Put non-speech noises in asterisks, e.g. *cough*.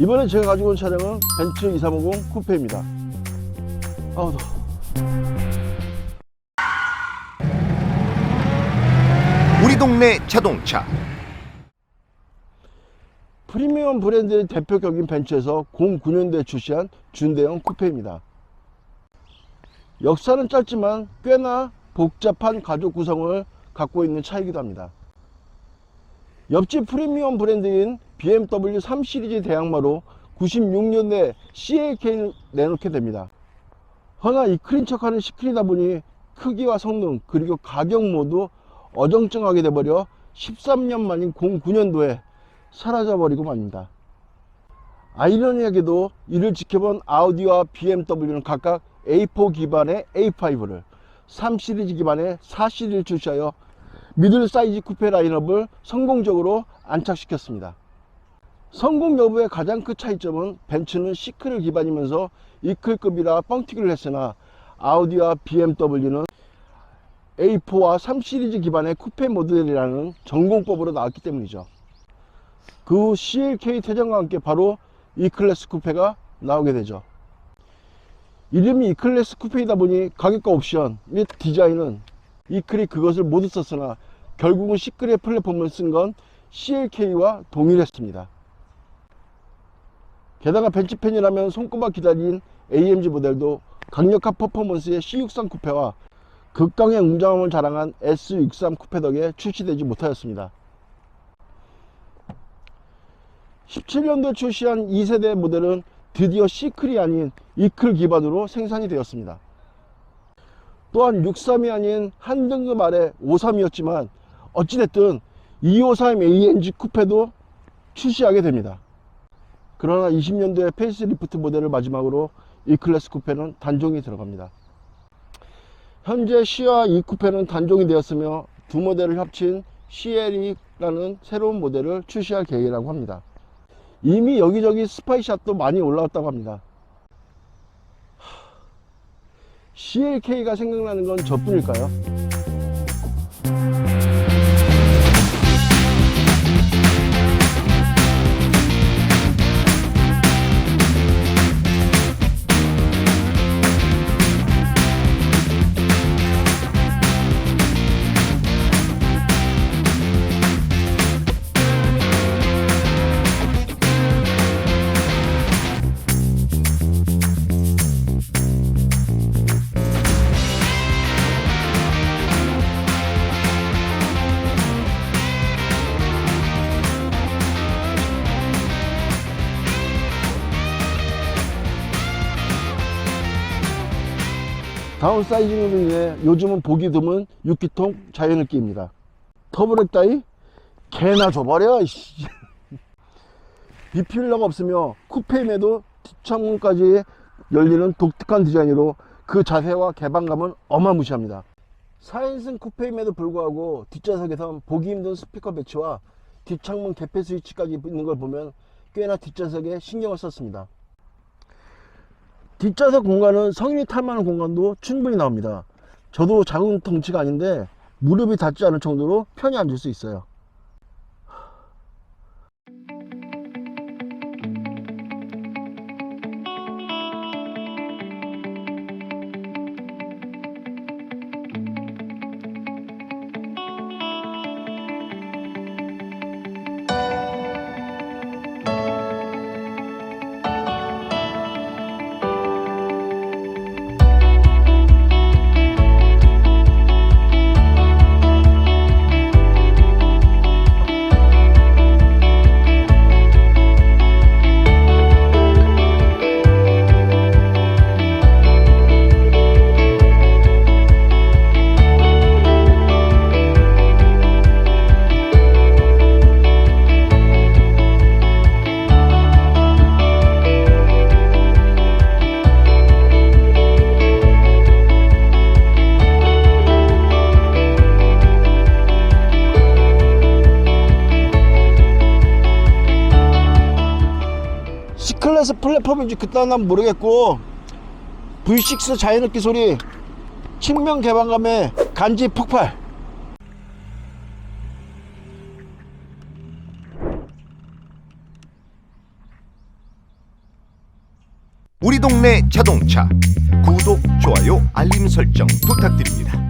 이번에 제가 가지고 온 차량은 벤츠 2350 쿠페입니다. 아우. 우리 동네 자동차 프리미엄 브랜드의 대표격인 벤츠에서 09년도에 출시한 준대형 쿠페입니다. 역사는 짧지만 꽤나 복잡한 가죽 구성을 갖고 있는 차이기도 합니다. 옆집 프리미엄 브랜드인 BMW 3 시리즈 대항마로 96년에 CLK를 내놓게 됩니다. 허나 이 클린 척하는 시클이다 보니 크기와 성능 그리고 가격 모두 어정쩡하게 돼버려 13년 만인 09년도에 사라져버리고 맙니다. 아이러니하게도 이를 지켜본 아우디와 BMW는 각각 A4 기반의 A5를 3 시리즈 기반의 4 시리즈를 출시하여 미들 사이즈 쿠페 라인업을 성공적으로 안착시켰습니다. 성공 여부의 가장 큰 차이점은 벤츠는 시클을 기반이면서 이클급이라 뻥튀기를 했으나 아우디와 BMW는 A4와 3 시리즈 기반의 쿠페 모델이라는 전공법으로 나왔기 때문이죠. 그 후 CLK 퇴장과 함께 바로 E클래스 쿠페가 나오게 되죠. 이름이 E클래스 쿠페이다 보니 가격과 옵션 및 디자인은 E클이 그것을 모두 썼으나 결국은 C클의 플랫폼을 쓴 건 CLK와 동일했습니다. 게다가 벤츠팬이라면 손꼽아 기다린 AMG 모델도 강력한 퍼포먼스의 C63 쿠페와 극강의 웅장함을 자랑한 S63 쿠페 덕에 출시되지 못하였습니다. 17년도에 출시한 2세대 모델은 드디어 C클이 아닌 E클 기반으로 생산이 되었습니다. 또한 63이 아닌 한 등급 아래 53이었지만 어찌됐든 253 AMG 쿠페도 출시하게 됩니다. 그러나 20년도에 페이스리프트 모델을 마지막으로 E클래스 쿠페는 단종이 들어갑니다. 현재 C와 E 쿠페는 단종이 되었으며 두 모델을 합친 CLE라는 새로운 모델을 출시할 계획이라고 합니다. 이미 여기저기 스파이샷도 많이 올라왔다고 합니다. CLK가 생각나는 건 저뿐일까요? 다운사이징으로 인해 요즘은 보기 드문 6기통 자연흡기입니다. 터보렉 따위? 개나 줘버려. *laughs* 비필러가 없으며 쿠페임에도 뒷창문까지 열리는 독특한 디자인으로 그 자세와 개방감은 어마무시합니다. 4인승 쿠페임에도 불구하고 뒷좌석에선 보기 힘든 스피커 배치와 뒷창문 개폐 스위치까지 있는 걸 보면 꽤나 뒷좌석에 신경을 썼습니다. 뒷좌석 공간은 성인이 탈 만한 공간도 충분히 나옵니다. 저도 작은 덩치가 아닌데 무릎이 닿지 않을 정도로 편히 앉을 수 있어요. C클래스 플랫폼인지 그딴 난 모르겠고 V6 자연흡기 소리 측면 개방감에 간지 폭발 우리 동네 자동차 구독, 좋아요, 알림 설정 부탁드립니다.